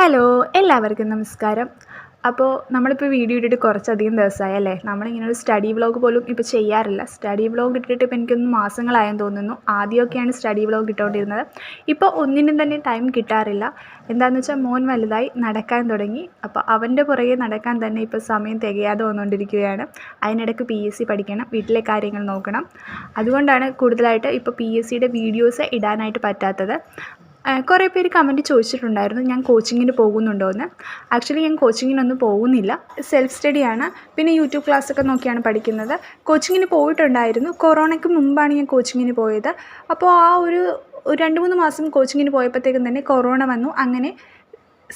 Hello എല്ലാവർക്കും നമസ്കാരം. അപ്പോൾ നമ്മളിപ്പോൾ വീഡിയോ ഇട്ടിട്ട് കുറച്ചധികം ദിവസമായി അല്ലേ നമ്മളിങ്ങനെ ഒരു സ്റ്റഡി വ്ളോഗ് പോലും ഇപ്പോൾ ചെയ്യാറില്ല. സ്റ്റഡി വ്ളോഗ് ഇട്ടിട്ട് ഇപ്പോൾ എനിക്കൊന്ന് മാസങ്ങളായെന്ന് തോന്നുന്നു. ആദ്യമൊക്കെയാണ് സ്റ്റഡി വ്ളോഗ് ഇട്ടുകൊണ്ടിരുന്നത് ഇപ്പോൾ ഒന്നിനും തന്നെ ടൈം കിട്ടാറില്ല. എന്താണെന്ന് വെച്ചാൽ മോൻ വലുതായി നടക്കാൻ തുടങ്ങി. അപ്പോൾ അവന്റെ പുറകെ നടക്കാൻ തന്നെ ഇപ്പോൾ സമയം തികയാതെ വന്നുകൊണ്ടിരിക്കുകയാണ് അതിനിടയ്ക്ക് പി എസ് സി പഠിക്കണം വീട്ടിലെ കാര്യങ്ങൾ നോക്കണം. അതുകൊണ്ടാണ് കൂടുതലായിട്ട് ഇപ്പോൾ പി എസ് സിയുടെ വീഡിയോസ് ഇടാനായിട്ട് പറ്റാത്തത്. കുറേ പേര് കമന്റ് ചോദിച്ചിട്ടുണ്ടായിരുന്നു ഞാൻ കോച്ചിങ്ങിന് പോകുന്നുണ്ടോ എന്ന് ആക്ച്വലി ഞാൻ കോച്ചിങ്ങിനൊന്നും പോകുന്നില്ല സെൽഫ് സ്റ്റഡിയാണ് പിന്നെ യൂട്യൂബ് ക്ലാസ്സൊക്കെ നോക്കിയാണ് പഠിക്കുന്നത്. കോച്ചിങ്ങിന് പോയിട്ടുണ്ടായിരുന്നു കൊറോണയ്ക്ക് മുമ്പാണ് ഞാൻ കോച്ചിങ്ങിന് പോയത്. അപ്പോൾ ആ ഒരു ഒരു രണ്ട് മൂന്ന് മാസം കോച്ചിങ്ങിന് പോയപ്പോഴത്തേക്കും തന്നെ കൊറോണ വന്നു. അങ്ങനെ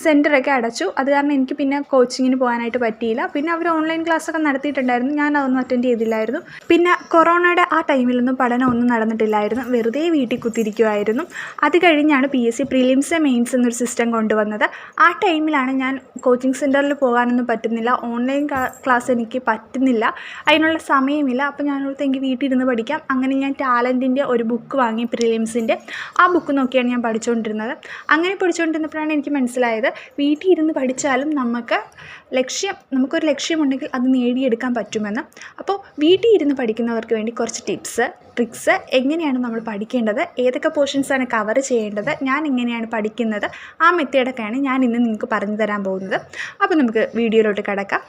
സെന്ററൊക്കെ അടച്ചു. അത് കാരണം എനിക്ക് പിന്നെ കോച്ചിങ്ങിന് പോകാനായിട്ട് പറ്റിയില്ല. പിന്നെ അവർ ഓൺലൈൻ ക്ലാസ്സൊക്കെ നടത്തിയിട്ടുണ്ടായിരുന്നു. ഞാൻ അതൊന്നും അറ്റൻഡ് ചെയ്തില്ലായിരുന്നു. പിന്നെ കൊറോണയുടെ ആ ടൈമിലൊന്നും പഠനം ഒന്നും നടന്നിട്ടില്ലായിരുന്നു. വെറുതെ വീട്ടിൽ കുത്തിരിക്കുമായിരുന്നു അത് കഴിഞ്ഞാണ് P S C prelims mains എന്നൊരു സിസ്റ്റം കൊണ്ടുവന്നത്. ആ ടൈമിലാണ് ഞാൻ കോച്ചിങ് സെന്ററിൽ പോകാനൊന്നും പറ്റുന്നില്ല. ഓൺലൈൻ ക്ലാസ് എനിക്ക് പറ്റുന്നില്ല. അതിനുള്ള സമയമില്ല. അപ്പോൾ ഞാൻ ഞാനോർത്ത് എനിക്ക് വീട്ടിലിരുന്ന് പഠിക്കാം. അങ്ങനെ ഞാൻ ടാലന്റിന്റെ ഒരു ബുക്ക് വാങ്ങി പ്രിലിംസിന്റെ ആ ബുക്ക് നോക്കിയാണ് ഞാൻ പഠിച്ചുകൊണ്ടിരുന്നത് അങ്ങനെ പഠിച്ചുകൊണ്ടിരുന്നപ്പോഴാണ് എനിക്ക് മനസ്സിലായത് വീട്ടിൽ ഇരുന്ന് പഠിച്ചാലും നമുക്ക് ലക്ഷ്യം നമുക്കൊരു ലക്ഷ്യമുണ്ടെങ്കിൽ അത് നേടിയെടുക്കാൻ പറ്റുമെന്ന്. അപ്പോൾ വീട്ടിൽ ഇരുന്ന് പഠിക്കുന്നവർക്ക് വേണ്ടി കുറച്ച് ടിപ്സ് ട്രിക്സ് എങ്ങനെയാണ് നമ്മൾ പഠിക്കേണ്ടത് ഏതൊക്കെ പോർഷൻസാണ് കവർ ചെയ്യേണ്ടത് ഞാൻ എങ്ങനെയാണ് പഠിക്കുന്നത് ആ മെത്തേഡൊക്കെയാണ് ഞാൻ ഇന്ന് നിങ്ങൾക്ക് പറഞ്ഞു തരാൻ പോകുന്നത്. അപ്പോൾ നമുക്ക് വീഡിയോയിലോട്ട് കിടക്കാം.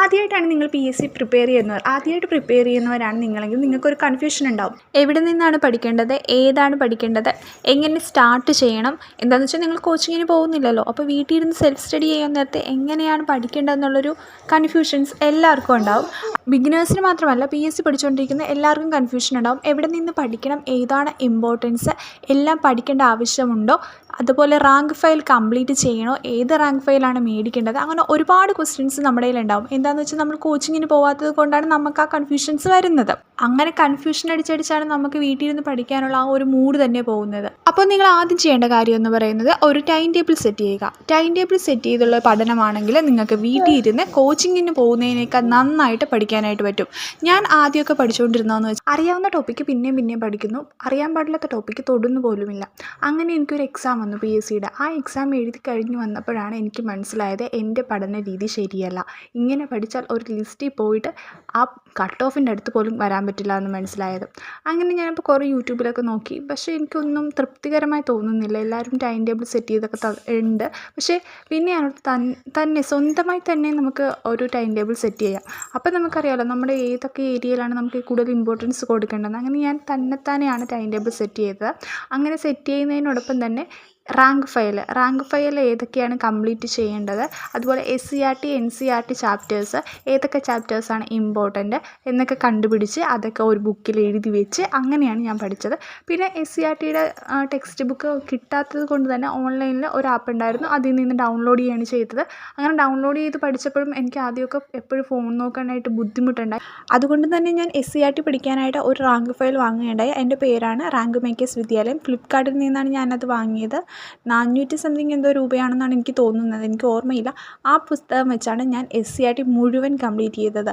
ആദ്യമായിട്ടാണ് നിങ്ങൾ പി എസ് സി പ്രിപ്പയർ ചെയ്യുന്നവർ ആദ്യമായിട്ട് പ്രിപ്പയർ ചെയ്യുന്നവരാണ് നിങ്ങളെങ്കിൽ നിങ്ങൾക്കൊരു കൺഫ്യൂഷൻ ഉണ്ടാവും. എവിടെ നിന്നാണ് പഠിക്കേണ്ടത്? ഏതാണ് പഠിക്കേണ്ടത്? എങ്ങനെ സ്റ്റാർട്ട് ചെയ്യണം? എന്താണെന്ന് വെച്ചാൽ നിങ്ങൾ കോച്ചിങ്ങിന് പോകുന്നില്ലല്ലോ. അപ്പോൾ വീട്ടിൽ ഇരുന്ന് സെൽഫ് സ്റ്റഡി ചെയ്യാൻ നേരത്തെ എങ്ങനെയാണ് പഠിക്കേണ്ടതെന്നുള്ളൊരു കൺഫ്യൂഷൻസ് എല്ലാവർക്കും ഉണ്ടാവും. ബിഗിനേഴ്സിന് മാത്രമല്ല പി എസ് സി പഠിച്ചുകൊണ്ടിരിക്കുന്ന എല്ലാവർക്കും കൺഫ്യൂഷൻ ഉണ്ടാവും. എവിടെ നിന്ന് പഠിക്കണം? ഏതാണ് ഇമ്പോർട്ടൻസ് എല്ലാം പഠിക്കേണ്ട ആവശ്യമുണ്ടോ? അതുപോലെ റാങ്ക് ഫയൽ കംപ്ലീറ്റ് ചെയ്യണോ? ഏത് റാങ്ക് ഫയലാണ് മേടിക്കേണ്ടത്? അങ്ങനെ ഒരുപാട് ക്വസ്റ്റ്യൻസ് നമ്മുടെ കയ്യിലുണ്ടാവും. എന്താണെന്ന് വെച്ചാൽ നമ്മൾ കോച്ചിങ്ങിന് പോകാത്തത് കൊണ്ടാണ് നമുക്ക് ആ കൺഫ്യൂഷൻസ് വരുന്നത്. അങ്ങനെ കൺഫ്യൂഷൻ അടിച്ചടിച്ചാണ് നമുക്ക് വീട്ടിലിരുന്ന് പഠിക്കാനുള്ള ആ ഒരു മൂഡ് തന്നെ പോകുന്നത്. അപ്പോൾ നിങ്ങൾ ആദ്യം ചെയ്യേണ്ട കാര്യം എന്ന് പറയുന്നത് ഒരു ടൈം ടേബിൾ സെറ്റ് ചെയ്യുക. ടൈം ടേബിൾ സെറ്റ് ചെയ്തുള്ള പഠനമാണെങ്കിൽ നിങ്ങൾക്ക് വീട്ടിൽ ഇരുന്ന് കോച്ചിങ്ങിന് പോകുന്നതിനേക്കാൾ നന്നായിട്ട് പഠിക്കാനായിട്ട് പറ്റും. ഞാൻ ആദ്യമൊക്കെ പഠിച്ചുകൊണ്ടിരുന്നതെന്ന് വെച്ചാൽ അറിയാവുന്ന ടോപ്പിക്ക് പിന്നെയും പിന്നെയും പഠിക്കുന്നു. അറിയാൻ പാടില്ലാത്ത ടോപ്പിക്ക് തൊടുന്നു പോലുമില്ല. അങ്ങനെ എനിക്കൊരു എക്സാം വന്നു പി എസ് സിയുടെ ആ എക്സാം എഴുതി കഴിഞ്ഞ് വന്നപ്പോഴാണ് എനിക്ക് മനസ്സിലായത് എന്റെ പഠന രീതി ശരിയല്ല. ഇങ്ങനെ പഠിച്ചാൽ ഒരു ലിസ്റ്റിൽ പോയിട്ട് ആ കട്ട് ഓഫിന്റെ അടുത്ത് പോലും വരാൻ പറ്റില്ല എന്ന് മനസ്സിലായത്. അങ്ങനെ ഞാനിപ്പോൾ കുറേ യൂട്യൂബിലൊക്കെ നോക്കി. പക്ഷേ എനിക്കൊന്നും തൃപ്തികരമായി തോന്നുന്നില്ല. എല്ലാവരും ടൈം ടേബിൾ സെറ്റ് ചെയ്തൊക്കെ ഉണ്ട്. പക്ഷേ പിന്നെ അതിനകത്ത് തന്നെ സ്വന്തമായി തന്നെ നമുക്ക് ഒരു ടൈം ടേബിൾ സെറ്റ് ചെയ്യാം. അപ്പോൾ നമുക്കറിയാമല്ലോ നമ്മുടെ ഏതൊക്കെ ഏരിയയിലാണ് നമുക്ക് കൂടുതൽ ഇമ്പോർട്ടൻസ് കൊടുക്കേണ്ടത്. അങ്ങനെ ഞാൻ തന്നെത്താനെയാണ് ടൈം ടേബിൾ സെറ്റ് ചെയ്തത്. അങ്ങനെ സെറ്റ് ചെയ്യുന്നതിനോടൊപ്പം തന്നെ റാങ്ക് ഫയൽ റാങ്ക് ഫയൽ ഏതൊക്കെയാണ് കംപ്ലീറ്റ് ചെയ്യേണ്ടത്? അതുപോലെ S C R T N C R T chapters ഏതൊക്കെ ചാപ്റ്റേഴ്സാണ് ഇമ്പോർട്ടന്റ് എന്നൊക്കെ കണ്ടുപിടിച്ച് അതൊക്കെ ഒരു ബുക്കിൽ എഴുതി വെച്ച് അങ്ങനെയാണ് ഞാൻ പഠിച്ചത്. പിന്നെ എസ് സി ആർ ടിയുടെ ടെക്സ്റ്റ് ബുക്ക് കിട്ടാത്തത് കൊണ്ട് തന്നെ ഓൺലൈനിൽ ഒരു ആപ്പ് ഉണ്ടായിരുന്നു. അതിൽ നിന്ന് ഡൗൺലോഡ് ചെയ്യുകയാണ് ചെയ്തത്. അങ്ങനെ ഡൗൺലോഡ് ചെയ്ത് പഠിച്ചപ്പോഴും എനിക്ക് ആദ്യമൊക്കെ എപ്പോഴും ഫോൺ നോക്കാനായിട്ട് ബുദ്ധിമുട്ടുണ്ടായി. അതുകൊണ്ട് തന്നെ ഞാൻ എസ് സി ആർ ടി പഠിക്കാനായിട്ട് ഒരു റാങ്ക് ഫയൽ വാങ്ങുകയുണ്ടായി. എന്റെ പേരാണ് റാങ്ക് മേക്കേഴ്സ് വിദ്യാലയം ഫ്ലിപ്കാർട്ടിൽ നിന്നാണ് ഞാനത് വാങ്ങിയത്. നാനൂറ്റി സംതിങ് എന്തോ രൂപയാണെന്നാണ് എനിക്ക് തോന്നുന്നത്. എനിക്ക് ഓർമ്മയില്ല. ആ പുസ്തകം വെച്ചാണ് ഞാൻ എസ് സി ആർ ടി മുഴുവൻ കംപ്ലീറ്റ് ചെയ്തത്.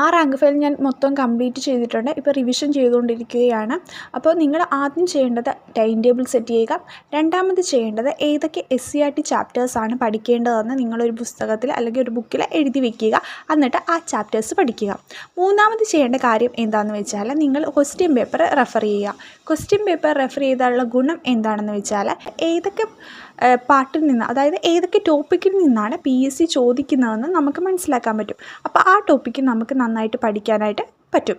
ആ റാങ്ക് ഫയൽ ഞാൻ മൊത്തം കംപ്ലീറ്റ് ചെയ്തിട്ടുണ്ട്. ഇപ്പോൾ റിവിഷൻ ചെയ്തുകൊണ്ടിരിക്കുകയാണ്. അപ്പോൾ നിങ്ങൾ ആദ്യം ചെയ്യേണ്ടത് ടൈം ടേബിൾ സെറ്റ് ചെയ്യുക. രണ്ടാമത് ചെയ്യേണ്ടത് ഏതൊക്കെ എസ് സി ആർ ടി ചാപ്റ്റേഴ്സാണ് പഠിക്കേണ്ടതെന്ന് നിങ്ങളൊരു പുസ്തകത്തിൽ അല്ലെങ്കിൽ ഒരു ബുക്കിൽ എഴുതി വെക്കുക. എന്നിട്ട് ആ ചാപ്റ്റേഴ്സ് പഠിക്കുക. മൂന്നാമത് ചെയ്യേണ്ട കാര്യം എന്താണെന്ന് വെച്ചാൽ നിങ്ങൾ ക്വസ്റ്റ്യൻ പേപ്പർ റെഫർ ചെയ്യുക. ക്വസ്റ്റ്യൻ പേപ്പർ റെഫർ ചെയ്താലുള്ള ഗുണം എന്താണെന്ന് വെച്ചാൽ ഏതൊക്കെ പാർട്ടിൽ നിന്ന് അതായത് ഏതൊക്കെ ടോപ്പിക്കിൽ നിന്നാണ് പി എസ് സി ചോദിക്കുന്നതെന്ന് നമുക്ക് മനസ്സിലാക്കാൻ പറ്റും. അപ്പോൾ ആ ടോപ്പിക്ക് നമുക്ക് നന്നായിട്ട് പഠിക്കാനായിട്ട് പറ്റും.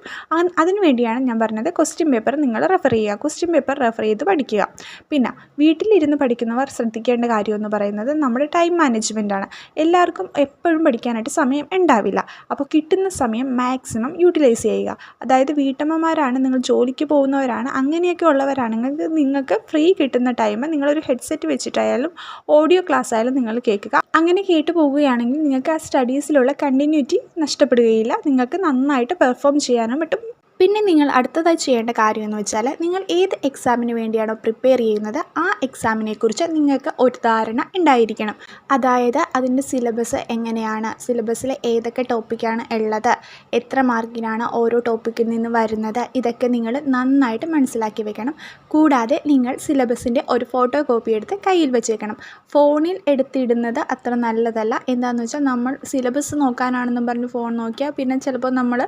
അതിനുവേണ്ടിയാണ് ഞാൻ പറഞ്ഞത് ക്വസ്റ്റ്യൻ പേപ്പർ നിങ്ങൾ റെഫർ ചെയ്യുക. ക്വസ്റ്റ്യൻ പേപ്പർ റെഫർ ചെയ്ത് പഠിക്കുക. പിന്നെ വീട്ടിലിരുന്ന് പഠിക്കുന്നവർ ശ്രദ്ധിക്കേണ്ട കാര്യം എന്ന് പറയുന്നത് നമ്മുടെ ടൈം മാനേജ്മെന്റ് ആണ്. എല്ലാവർക്കും എപ്പോഴും പഠിക്കാനായിട്ട് സമയം ഉണ്ടാവില്ല. അപ്പോൾ കിട്ടുന്ന സമയം മാക്സിമം യൂട്ടിലൈസ് ചെയ്യുക. അതായത് വീട്ടമ്മമാരാണ് നിങ്ങൾ ജോലിക്ക് പോകുന്നവരാണ് അങ്ങനെയൊക്കെ ഉള്ളവരാണെങ്കിൽ നിങ്ങൾക്ക് ഫ്രീ കിട്ടുന്ന ടൈം നിങ്ങളൊരു ഹെഡ്സെറ്റ് വെച്ചിട്ടായാലും ഓഡിയോ ക്ലാസ് ആയാലും നിങ്ങൾ കേൾക്കുക. അങ്ങനെ കേട്ടു പോവുകയാണെങ്കിൽ നിങ്ങൾക്ക് ആ സ്റ്റഡീസിലുള്ള കണ്ടിന്യൂറ്റി നഷ്ടപ്പെടുകയില്ല. നിങ്ങൾക്ക് നന്നായിട്ട് പെർഫോം ചെയ്യാനും പറ്റും. പിന്നെ നിങ്ങൾ അടുത്തതായി ചെയ്യേണ്ട കാര്യം എന്ന് വെച്ചാൽ നിങ്ങൾ ഏത് എക്സാമിന് വേണ്ടിയാണോ പ്രിപ്പയർ ചെയ്യുന്നത് ആ എക്സാമിനെക്കുറിച്ച് നിങ്ങൾക്ക് ഒരു ധാരണ ഉണ്ടായിരിക്കണം. അതായത് അതിന്റെ സിലബസ് എങ്ങനെയാണ് സിലബസിലെ ഏതൊക്കെ ടോപ്പിക്കാണ് ഉള്ളത് എത്ര മാർക്കിനാണ് ഓരോ ടോപ്പിക്കിൽ നിന്ന് വരുന്നത് ഇതൊക്കെ നിങ്ങൾ നന്നായിട്ട് മനസ്സിലാക്കി വെക്കണം. കൂടാതെ നിങ്ങൾ സിലബസിന്റെ ഒരു ഫോട്ടോ കോപ്പി എടുത്ത് കയ്യിൽ വെച്ചേക്കണം. ഫോണിൽ എടുത്തിടുന്നത് അത്ര നല്ലതല്ല. എന്താണെന്ന് വെച്ചാൽ നമ്മൾ സിലബസ് നോക്കാനാണെന്നും പറഞ്ഞ് ഫോൺ നോക്കിയാൽ പിന്നെ ചിലപ്പോൾ നമ്മൾ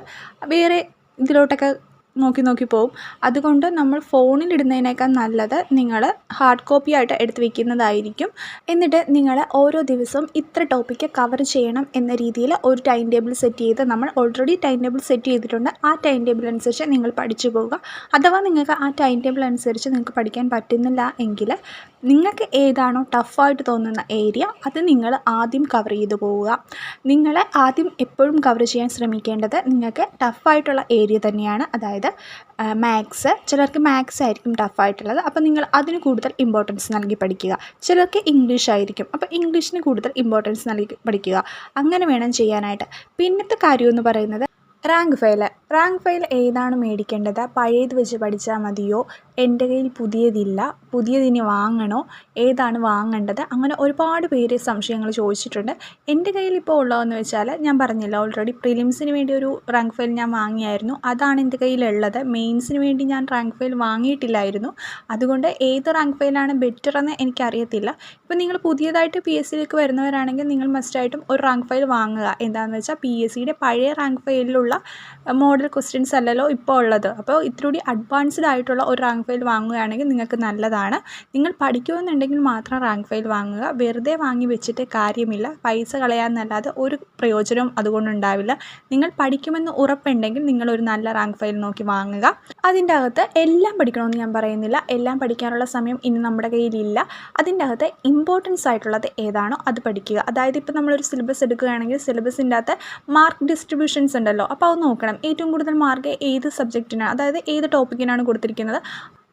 വേറെ ഇതിലോട്ടൊക്കെ നോക്കി നോക്കി പോവും. അതുകൊണ്ട് നമ്മൾ ഫോണിൽ ഇടുന്നതിനേക്കാൾ നല്ലത് നിങ്ങൾ ഹാർഡ് കോപ്പി ആയിട്ട് എടുത്ത് വെക്കുന്നതായിരിക്കും. എന്നിട്ട് നിങ്ങൾ ഓരോ ദിവസവും ഇത്ര ടോപ്പിക്ക് കവർ ചെയ്യണം എന്ന രീതിയിൽ ഒരു ടൈം ടേബിൾ സെറ്റ് ചെയ്ത് നമ്മൾ ഓൾറെഡി ടൈം ടേബിൾ സെറ്റ് ചെയ്തിട്ടുണ്ട്. ആ ടൈം ടേബിൾ അനുസരിച്ച് നിങ്ങൾ പഠിച്ചു പോവുക. അഥവാ നിങ്ങൾക്ക് ആ ടൈം ടേബിൾ അനുസരിച്ച് നിങ്ങൾക്ക് പഠിക്കാൻ പറ്റുന്നില്ല എങ്കിൽ നിങ്ങൾക്ക് ഏതാണോ ടഫായിട്ട് തോന്നുന്ന ഏരിയ അത് നിങ്ങൾ ആദ്യം കവർ ചെയ്തു പോവുക. നിങ്ങൾ ആദ്യം എപ്പോഴും കവർ ചെയ്യാൻ ശ്രമിക്കേണ്ടത് നിങ്ങൾക്ക് ടഫായിട്ടുള്ള ഏരിയ തന്നെയാണ്. അതായത് മാത്സ് ചിലർക്ക് മാത്സ് ആയിരിക്കും ടഫായിട്ടുള്ളത് അപ്പോൾ നിങ്ങൾ അതിന് കൂടുതൽ ഇമ്പോർട്ടൻസ് നൽകി പഠിക്കുക. ചിലർക്ക് ഇംഗ്ലീഷ് ആയിരിക്കും. അപ്പോൾ ഇംഗ്ലീഷിന് കൂടുതൽ ഇമ്പോർട്ടൻസ് നൽകി പഠിക്കുക. അങ്ങനെ വേണം ചെയ്യാനായിട്ട്. പിന്നത്തെ കാര്യമെന്ന് പറയുന്നത് റാങ്ക് ഫയൽ റാങ്ക് ഫയൽ ഏതാണ് മേടിക്കേണ്ടത്? പഴയത് വെച്ച് പഠിച്ചാൽ മതിയോ? എന്റെ കയ്യിൽ പുതിയതില്ല. പുതിയതിനി വാങ്ങണോ? ഏതാണ് വാങ്ങേണ്ടത്? അങ്ങനെ ഒരുപാട് പേര് സംശയങ്ങൾ ചോദിച്ചിട്ടുണ്ട്. എന്റെ കയ്യിൽ ഇപ്പോൾ ഉള്ളതെന്ന് വെച്ചാൽ ഞാൻ പറഞ്ഞില്ല ഓൾറെഡി പ്രിലിംസിന് വേണ്ടി ഒരു റാങ്ക് ഫയൽ ഞാൻ വാങ്ങിയായിരുന്നു. അതാണ് എന്റെ കയ്യിലുള്ളത്. മെയിൻസിന് വേണ്ടി ഞാൻ റാങ്ക് ഫയൽ വാങ്ങിയിട്ടില്ലായിരുന്നു. അതുകൊണ്ട് ഏത് റാങ്ക് ഫയലാണ് ബെറ്റർ എന്ന് എനിക്കറിയത്തില്ല. ഇപ്പോൾ നിങ്ങൾ പുതിയതായിട്ട് പി എസ് സിയിലേക്ക് വരുന്നവരാണെങ്കിൽ നിങ്ങൾ മസ്റ്റായിട്ടും ഒരു റാങ്ക് ഫയൽ വാങ്ങുക. എന്താണെന്ന് വെച്ചാൽ പി എസ് സിയുടെ പഴയ റാങ്ക് ഫയലിലുള്ള മോഡൽ ക്വസ്റ്റ്യൻസ് അല്ലല്ലോ ഇപ്പോൾ ഉള്ളത്. അപ്പോൾ ഇത്തിരി അഡ്വാൻസ്ഡ് ആയിട്ടുള്ള ഒരു റാങ്ക് ഫയൽ വാങ്ങുകയാണെങ്കിൽ നിങ്ങൾക്ക് നല്ലതാണ്. നിങ്ങൾ പഠിക്കുമെന്നുണ്ടെങ്കിൽ മാത്രം റാങ്ക് ഫയൽ വാങ്ങുക. വെറുതെ വാങ്ങി വെച്ചിട്ട് കാര്യമില്ല. പൈസ കളയാമെന്നല്ലാതെ ഒരു പ്രയോജനവും അതുകൊണ്ടുണ്ടാവില്ല നിങ്ങൾ പഠിക്കുമെന്ന് ഉറപ്പുണ്ടെങ്കിൽ നിങ്ങൾ ഒരു നല്ല റാങ്ക് ഫയൽ നോക്കി വാങ്ങുക. അതിന്റെ അകത്ത് എല്ലാം പഠിക്കണമെന്ന് ഞാൻ പറയുന്നില്ല. എല്ലാം പഠിക്കാനുള്ള സമയം ഇനി നമ്മുടെ കയ്യിലില്ല. അതിന്റെ അകത്ത് ഇമ്പോർട്ടൻസ് ആയിട്ടുള്ളത് ഏതാണോ അത് പഠിക്കുക. അതായത് ഇപ്പോൾ നമ്മളൊരു സിലബസ് എടുക്കുകയാണെങ്കിൽ സിലബസിന്റെ അകത്ത് മാർക്ക് ഡിസ്ട്രിബ്യൂഷൻസ് ഉണ്ടല്ലോ. അപ്പോൾ അത് നോക്കണം. ഏറ്റവും കൂടുതൽ മാർക്ക് ഏത് സബ്ജക്റ്റിനാണ് അതായത് ഏത് ടോപ്പിക്കിനാണ് കൊടുത്തിരിക്കുന്നത്?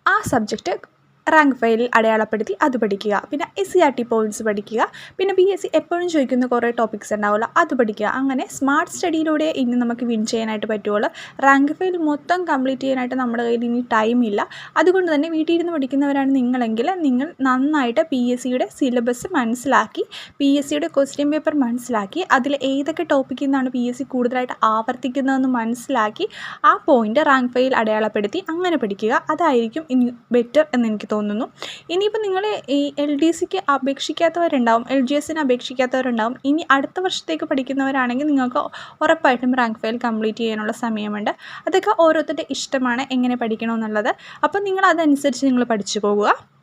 ആ സബ്ജക്റ്റ് റാങ്ക് ഫയലിൽ അടയാളപ്പെടുത്തി അത് പഠിക്കുക. പിന്നെ S C R T points പഠിക്കുക. പിന്നെ പി എസ് സി എപ്പോഴും ചോദിക്കുന്ന കുറേ ടോപ്പിക്സ് ഉണ്ടാവില്ല അത് പഠിക്കുക. അങ്ങനെ സ്മാർട്ട് സ്റ്റഡിയിലൂടെ ഇനി നമുക്ക് വിൻ ചെയ്യാനായിട്ട് പറ്റുള്ളൂ റാങ്ക് ഫയൽ മൊത്തം കംപ്ലീറ്റ് ചെയ്യാനായിട്ട് നമ്മുടെ കയ്യിൽ ഇനി ടൈം ഇല്ല. അതുകൊണ്ട് തന്നെ വീട്ടിൽ ഇരുന്ന് പഠിക്കുന്നവരാണ് നിങ്ങളെങ്കിൽ നിങ്ങൾ നന്നായിട്ട് പി എസ് സിയുടെ സിലബസ് മനസ്സിലാക്കി പി എസ് സിയുടെ ക്വസ്റ്റ്യൻ പേപ്പർ മനസ്സിലാക്കി അതിൽ ഏതൊക്കെ ടോപ്പിക്കിൽ നിന്നാണ് പി എസ് സി കൂടുതലായിട്ട് ആവർത്തിക്കുന്നതെന്ന് മനസ്സിലാക്കി ആ പോയിന്റ് റാങ്ക് ഫയൽ അടയാളപ്പെടുത്തി അങ്ങനെ പഠിക്കുക. അതായിരിക്കും ഇനി ബെറ്റർ എന്ന് എനിക്ക് തോന്നുന്നു ഇനിയിപ്പോൾ നിങ്ങൾ ഈ എൽ ഡി സിക്ക് അപേക്ഷിക്കാത്തവരുണ്ടാവും എൽ ജി എസിന് അപേക്ഷിക്കാത്തവരുണ്ടാവും. ഇനി അടുത്ത വർഷത്തേക്ക് പഠിക്കുന്നവരാണെങ്കിൽ നിങ്ങൾക്ക് ഉറപ്പായിട്ടും റാങ്ക് ഫയൽ കംപ്ലീറ്റ് ചെയ്യാനുള്ള സമയമുണ്ട്. അതൊക്കെ ഓരോരുത്തരുടെ ഇഷ്ടമാണ് എങ്ങനെ പഠിക്കണമെന്നുള്ളത്. അപ്പോൾ നിങ്ങൾ അതനുസരിച്ച് നിങ്ങൾ പഠിച്ചു പോകുക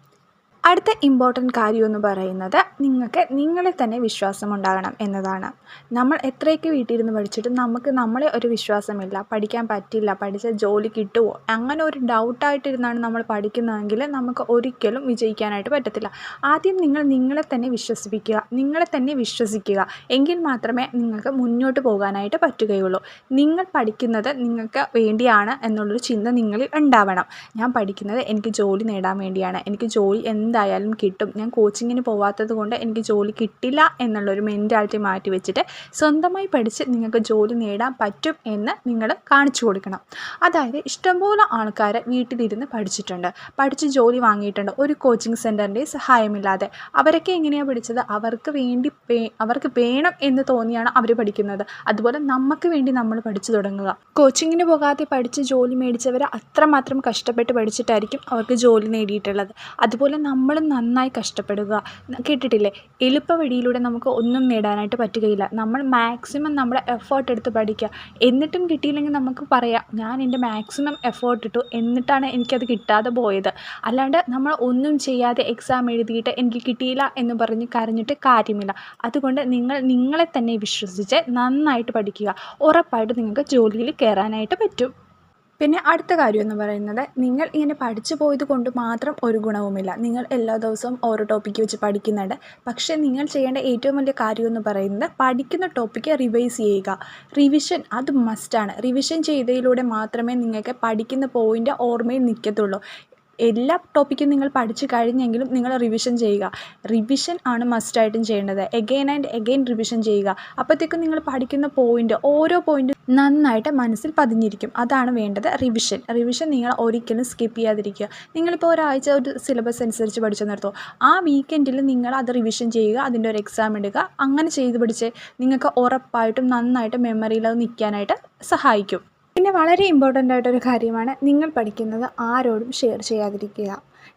അടുത്ത ഇമ്പോർട്ടന്റ് കാര്യം എന്ന് പറയുന്നത് നിങ്ങൾക്ക് നിങ്ങളെ തന്നെ വിശ്വാസം ഉണ്ടാകണം എന്നതാണ്. നമ്മൾ എത്രയൊക്കെ വീട്ടിലിരുന്ന് പഠിച്ചിട്ടും നമുക്ക് നമ്മളെ ഒരു വിശ്വാസമില്ല. പഠിക്കാൻ പറ്റില്ല. പഠിച്ച ജോലി കിട്ടുമോ അങ്ങനെ ഒരു ഡൗട്ടായിട്ടിരുന്നാണ് നമ്മൾ പഠിക്കുന്നതെങ്കിൽ നമുക്ക് ഒരിക്കലും വിജയിക്കാനായിട്ട് പറ്റത്തില്ല. ആദ്യം നിങ്ങൾ നിങ്ങളെ തന്നെ വിശ്വസിപ്പിക്കുക. നിങ്ങളെ തന്നെ വിശ്വസിക്കുക. എങ്കിൽ മാത്രമേ നിങ്ങൾക്ക് മുന്നോട്ട് പോകാനായിട്ട് പറ്റുകയുള്ളൂ. നിങ്ങൾ പഠിക്കുന്നത് നിങ്ങൾക്ക് വേണ്ടിയാണ് എന്നുള്ളൊരു ചിന്ത നിങ്ങളിൽ ഉണ്ടാവണം. ഞാൻ പഠിക്കുന്നത് എനിക്ക് ജോലി നേടാൻ വേണ്ടിയാണ്. എനിക്ക് ജോലി എന്തായാലും കിട്ടും. ഞാൻ കോച്ചിങ്ങിന് പോവാത്തത് കൊണ്ട് എനിക്ക് ജോലി കിട്ടില്ല എന്നുള്ളൊരു മെന്റാലിറ്റി മാറ്റി വെച്ചിട്ട് സ്വന്തമായി പഠിച്ച് നിങ്ങൾക്ക് ജോലി നേടാൻ പറ്റും എന്ന് നിങ്ങൾ കാണിച്ചു കൊടുക്കണം. അതായത് ഇഷ്ടംപോലെ ആൾക്കാർ വീട്ടിലിരുന്ന് പഠിച്ചിട്ടുണ്ട്. പഠിച്ച് ജോലി വാങ്ങിയിട്ടുണ്ട്. ഒരു കോച്ചിങ് സെന്ററിന്റെ സഹായമില്ലാതെ. അവരൊക്കെ എങ്ങനെയാണ് പഠിച്ചത്? അവർക്ക് വേണ്ടി അവർക്ക് വേണം എന്ന് തോന്നിയാണ് അവർ പഠിക്കുന്നത്. അതുപോലെ നമുക്ക് വേണ്ടി നമ്മൾ പഠിച്ചു തുടങ്ങുക. കോച്ചിങ്ങിന് പോകാതെ പഠിച്ച് ജോലി മേടിച്ചവർ അത്രമാത്രം കഷ്ടപ്പെട്ട് പഠിച്ചിട്ടായിരിക്കും അവർക്ക് ജോലി നേടിയിട്ടുള്ളത്. അതുപോലെ നമ്മൾ നന്നായി കഷ്ടപ്പെടുക. കേട്ടിട്ടില്ലേ? എളുപ്പ വഴിയിലൂടെ നമുക്ക് ഒന്നും നേടാനായിട്ട് പറ്റുകയില്ല. നമ്മൾ മാക്സിമം നമ്മുടെ എഫേർട്ട് എടുത്ത് പഠിക്കുക. എന്നിട്ടും കിട്ടിയില്ലെങ്കിൽ നമുക്ക് പറയാം ഞാൻ എന്റെ മാക്സിമം എഫേർട്ട് ഇട്ടു. എന്നിട്ടാണ് എനിക്കത് കിട്ടാതെ പോയത്. അല്ലാണ്ട് നമ്മൾ ഒന്നും ചെയ്യാതെ എക്സാം എഴുതിയിട്ട് എനിക്ക് കിട്ടിയില്ല എന്ന് പറഞ്ഞ് കരഞ്ഞിട്ട് കാര്യമില്ല. അതുകൊണ്ട് നിങ്ങൾ നിങ്ങളെ തന്നെ വിശ്വസിച്ച് നന്നായിട്ട് പഠിക്കുക. ഉറപ്പായിട്ട് നിങ്ങൾക്ക് ജോലിയിൽ കയറാനായിട്ട് പറ്റും. പിന്നെ അടുത്ത കാര്യം എന്ന് പറയുന്നത് നിങ്ങൾ ഇങ്ങനെ പഠിച്ചു പോയത് കൊണ്ട് മാത്രം ഒരു ഗുണവുമില്ല. നിങ്ങൾ എല്ലാ ദിവസവും ഓരോ ടോപ്പിക്ക് വെച്ച് പഠിക്കുന്നുണ്ട്. പക്ഷേ നിങ്ങൾ ചെയ്യേണ്ട ഏറ്റവും വലിയ കാര്യം എന്ന് പറയുന്നത് പഠിക്കുന്ന ടോപ്പിക്ക് റിവൈസ് ചെയ്യുക. റിവിഷൻ അത് മസ്റ്റാണ് റിവിഷൻ ചെയ്തതിലൂടെ മാത്രമേ നിങ്ങൾക്ക് പഠിക്കുന്ന പോയിന്റ് ഓർമ്മയിൽ നിൽക്കത്തുള്ളൂ. എല്ലാ ടോപ്പിക്കും നിങ്ങൾ പഠിച്ചു കഴിഞ്ഞെങ്കിലും നിങ്ങൾ റിവിഷൻ ചെയ്യുക. റിവിഷൻ ആണ് മസ്റ്റായിട്ടും ചെയ്യേണ്ടത്. എഗെയിൻ ആൻഡ് എഗെയിൻ റിവിഷൻ ചെയ്യുക. അപ്പോഴത്തേക്കും നിങ്ങൾ പഠിക്കുന്ന പോയിന്റ് ഓരോ പോയിന്റും നന്നായിട്ട് മനസ്സിൽ പതിഞ്ഞിരിക്കും. അതാണ് വേണ്ടത് റിവിഷൻ റിവിഷൻ നിങ്ങൾ ഒരിക്കലും സ്കിപ്പ് ചെയ്യാതിരിക്കുക. നിങ്ങളിപ്പോൾ ഒരാഴ്ച ഒരു സിലബസ് അനുസരിച്ച് പഠിച്ചു നിർത്തോ. ആ വീക്കെൻഡിൽ നിങ്ങൾ അത് റിവിഷൻ ചെയ്യുക അതിന്റെ ഒരു എക്സാം എടുക്കുക അങ്ങനെ ചെയ്ത് പഠിച്ച് നിങ്ങൾക്ക് ഉറപ്പായിട്ടും നന്നായിട്ട് മെമ്മറിയിൽ അത് നിൽക്കാനായിട്ട് സഹായിക്കും. പിന്നെ വളരെ ഇമ്പോർട്ടന്റ് ആയിട്ടൊരു കാര്യമാണ് നിങ്ങൾ പഠിക്കുന്നത് ആരോടും ഷെയർ ചെയ്യാതിരിക്കുക.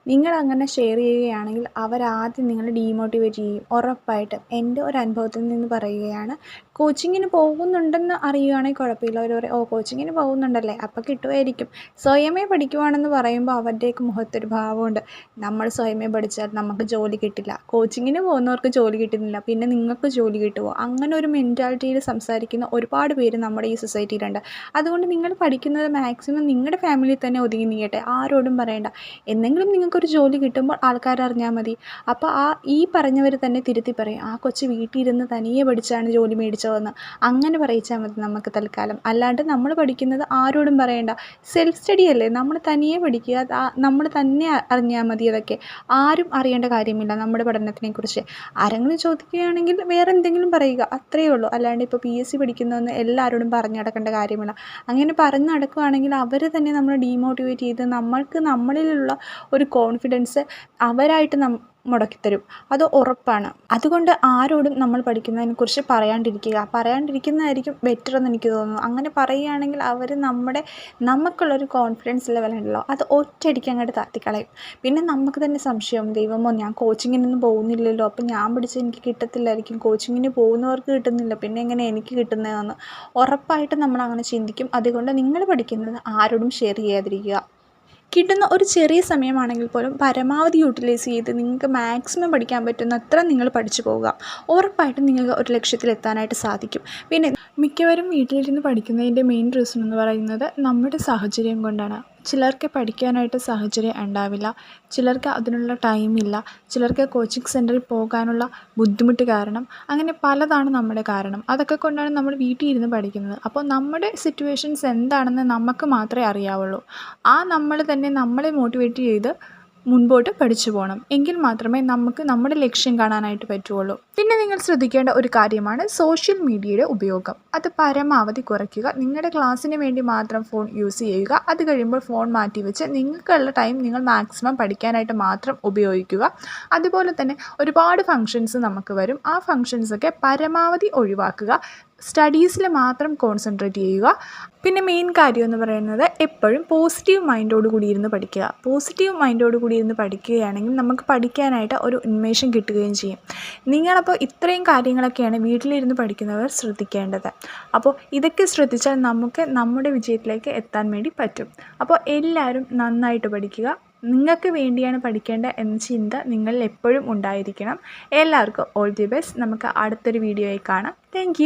നിങ്ങൾ അങ്ങനെ ഷെയർ ചെയ്യുകയാണെങ്കിൽ അവരാദ്യം നിങ്ങളെ ഡീമോട്ടിവേറ്റ് ചെയ്യും. ഉറപ്പായിട്ടും എന്റെ ഒരു അനുഭവത്തിൽ നിന്ന് പറയുകയാണ് കോച്ചിങ്ങിന് പോകുന്നുണ്ടെന്ന് അറിയുകയാണെങ്കിൽ കുഴപ്പമില്ല. അവർ പറയും ഓ കോച്ചിങ്ങിന് പോകുന്നുണ്ടല്ലേ അപ്പോൾ കിട്ടുമായിരിക്കും. സ്വയമേ പഠിക്കുവാണെന്ന് പറയുമ്പോൾ അവരുടെയൊക്കെ മുഖത്തൊരു ഭാവമുണ്ട്. നമ്മൾ സ്വയമേ പഠിച്ചാൽ നമുക്ക് ജോലി കിട്ടില്ല. കോച്ചിങ്ങിന് പോകുന്നവർക്ക് ജോലി കിട്ടുന്നില്ല. പിന്നെ നിങ്ങൾക്ക് ജോലി കിട്ടുമോ അങ്ങനെ ഒരു മെന്റാലിറ്റിയിൽ സംസാരിക്കുന്ന ഒരുപാട് പേര് നമ്മുടെ ഈ സൊസൈറ്റിയിലുണ്ട് അതുകൊണ്ട് നിങ്ങൾ പഠിക്കുന്നത് മാക്സിമം നിങ്ങളുടെ ഫാമിലിയിൽ തന്നെ ഒതുങ്ങി നീങ്ങട്ടെ ആരോടും പറയണ്ട. എന്തെങ്കിലും നിങ്ങൾക്കൊരു ജോലി കിട്ടുമ്പോൾ ആൾക്കാർ അറിഞ്ഞാൽ മതി. അപ്പോൾ ആ ഈ പറഞ്ഞവർ തന്നെ തിരുത്തി പറയും ആ കൊച്ച് വീട്ടിലിരുന്ന് തനിയെ പഠിച്ചാണ് ജോലി മേടിച്ചതെന്ന്. അങ്ങനെ പറയിച്ചാൽ മതി നമുക്ക് തൽക്കാലം. അല്ലാണ്ട് നമ്മൾ പഠിക്കുന്നത് ആരോടും പറയണ്ട. സെൽഫ് സ്റ്റഡി അല്ലേ? നമ്മൾ തനിയെ പഠിക്കുക നമ്മൾ തന്നെ അറിഞ്ഞാൽ മതി അതൊക്കെ. ആരും അറിയേണ്ട കാര്യമില്ല നമ്മുടെ പഠനത്തിനെക്കുറിച്ച്. ആരെങ്കിലും ചോദിക്കുകയാണെങ്കിൽ വേറെ എന്തെങ്കിലും പറയുക അത്രയേ ഉള്ളൂ. അല്ലാണ്ട് ഇപ്പോൾ പി എസ് സി പഠിക്കുന്നതെന്ന് എല്ലാവരോടും പറഞ്ഞു നടക്കേണ്ട കാര്യമില്ല. അങ്ങനെ പറഞ്ഞു നടക്കുകയാണെങ്കിൽ അവർ തന്നെ നമ്മൾ ഡീമോട്ടിവേറ്റ് ചെയ്ത് നമ്മൾക്ക് നമ്മളിലുള്ള ഒരു കോൺഫിഡൻസ് അവരായിട്ട് നം മുടക്കിത്തരും. അത് ഉറപ്പാണ്. അതുകൊണ്ട് ആരോടും നമ്മൾ പഠിക്കുന്നതിനെക്കുറിച്ച് പറയാണ്ടിരിക്കുക. പറയാണ്ടിരിക്കുന്നതായിരിക്കും ബെറ്റർ എന്ന് എനിക്ക് തോന്നുന്നു. അങ്ങനെ പറയുകയാണെങ്കിൽ അവർ നമ്മുടെ നമുക്കുള്ളൊരു കോൺഫിഡൻസ് ലെവൽ ഉണ്ടല്ലോ. അത് ഒറ്റയടിക്ക് അങ്ങോട്ട് താത്തിക്കളയും. പിന്നെ നമുക്ക് തന്നെ സംശയം ദൈവമോ ഞാൻ കോച്ചിങ്ങിനൊന്നും പോകുന്നില്ലല്ലോ. അപ്പം ഞാൻ പഠിച്ച് എനിക്ക് കിട്ടത്തില്ലായിരിക്കും. കോച്ചിങ്ങിന് പോകുന്നവർക്ക് കിട്ടുന്നില്ല. പിന്നെ എങ്ങനെ എനിക്ക് കിട്ടുന്നതെന്ന് ഉറപ്പായിട്ടും നമ്മൾ അങ്ങനെ ചിന്തിക്കും. അതുകൊണ്ട് നിങ്ങൾ പഠിക്കുന്നത് ആരോടും ഷെയർ ചെയ്യാതിരിക്കുക. കിട്ടുന്ന ഒരു ചെറിയ സമയമാണെങ്കിൽ പോലും പരമാവധി യൂട്ടിലൈസ് ചെയ്ത് നിങ്ങൾക്ക് മാക്സിമം പഠിക്കാൻ പറ്റുന്ന അത്ര നിങ്ങൾ പഠിച്ചു പോവുക. ഉറപ്പായിട്ടും നിങ്ങൾക്ക് ഒരു ലക്ഷ്യത്തിലെത്താനായിട്ട് സാധിക്കും. പിന്നെ മിക്കവരും വീട്ടിലിരുന്ന് പഠിക്കുന്നതിന്റെ മെയിൻ റീസൺ എന്ന് പറയുന്നത് നമ്മുടെ സാഹചര്യം കൊണ്ടാണ്. ചിലർക്ക് പഠിക്കാനായിട്ട് സാഹചര്യം ഉണ്ടാവില്ല. ചിലർക്ക് അതിനുള്ള ടൈമില്ല ചിലർക്ക് കോച്ചിങ് സെന്ററിൽ പോകാനുള്ള ബുദ്ധിമുട്ട് കാരണം അങ്ങനെ പലതാണ് നമ്മുടെ കാരണം. അതൊക്കെ കൊണ്ടാണ് നമ്മൾ വീട്ടിൽ ഇരുന്ന് പഠിക്കുന്നത്. അപ്പോൾ നമ്മുടെ സിറ്റുവേഷൻസ് എന്താണെന്ന് നമുക്ക് മാത്രമേ അറിയാവുള്ളൂ. ആ നമ്മൾ തന്നെ നമ്മളെ മോട്ടിവേറ്റ് ചെയ്ത് മുൻപോട്ട് പഠിച്ചു പോകണം എങ്കിൽ മാത്രമേ നമുക്ക് നമ്മുടെ ലക്ഷ്യം കാണാനായിട്ട് പറ്റുള്ളൂ പിന്നെ നിങ്ങൾ ശ്രദ്ധിക്കേണ്ട ഒരു കാര്യമാണ് സോഷ്യൽ മീഡിയയുടെ ഉപയോഗം. അത് പരമാവധി കുറയ്ക്കുക. നിങ്ങളുടെ ക്ലാസ്സിന് വേണ്ടി മാത്രം ഫോൺ യൂസ് ചെയ്യുക. അത് കഴിയുമ്പോൾ ഫോൺ മാറ്റി വെച്ച് നിങ്ങൾക്കുള്ള ടൈം നിങ്ങൾ മാക്സിമം പഠിക്കാനായിട്ട് മാത്രം ഉപയോഗിക്കുക. അതുപോലെ തന്നെ ഒരുപാട് ഫങ്ഷൻസ് നമുക്ക് വരും. ആ ഫങ്ഷൻസൊക്കെ പരമാവധി ഒഴിവാക്കുക. സ്റ്റഡീസിൽ മാത്രം കോൺസെൻട്രേറ്റ് ചെയ്യുക. പിന്നെ മെയിൻ കാര്യം എന്ന് പറയുന്നത് എപ്പോഴും പോസിറ്റീവ് മൈൻഡോട് കൂടി ഇരുന്ന് പഠിക്കുക. പോസിറ്റീവ് മൈൻഡോട് കൂടി ഇരുന്ന് പഠിക്കുകയാണെങ്കിൽ നമുക്ക് പഠിക്കാനായിട്ട് ഒരു ഉന്മേഷം കിട്ടുകയും ചെയ്യും. നിങ്ങളപ്പോൾ ഇത്രയും കാര്യങ്ങളൊക്കെയാണ് വീട്ടിലിരുന്ന് പഠിക്കുന്നവർ ശ്രദ്ധിക്കേണ്ടത്. അപ്പോൾ ഇതൊക്കെ ശ്രദ്ധിച്ചാൽ നമുക്ക് നമ്മുടെ വിജയത്തിലേക്ക് എത്താൻ വേണ്ടി പറ്റും. അപ്പോൾ എല്ലാവരും നന്നായിട്ട് പഠിക്കുക. നിങ്ങൾക്ക് വേണ്ടിയാണ് പഠിക്കേണ്ടത് എന്ന ചിന്ത നിങ്ങളിൽ എപ്പോഴും ഉണ്ടായിരിക്കണം. എല്ലാവർക്കും ഓൾ ദി ബെസ്റ്റ് നമുക്ക് അടുത്തൊരു വീഡിയോയിൽ കാണാം. താങ്ക്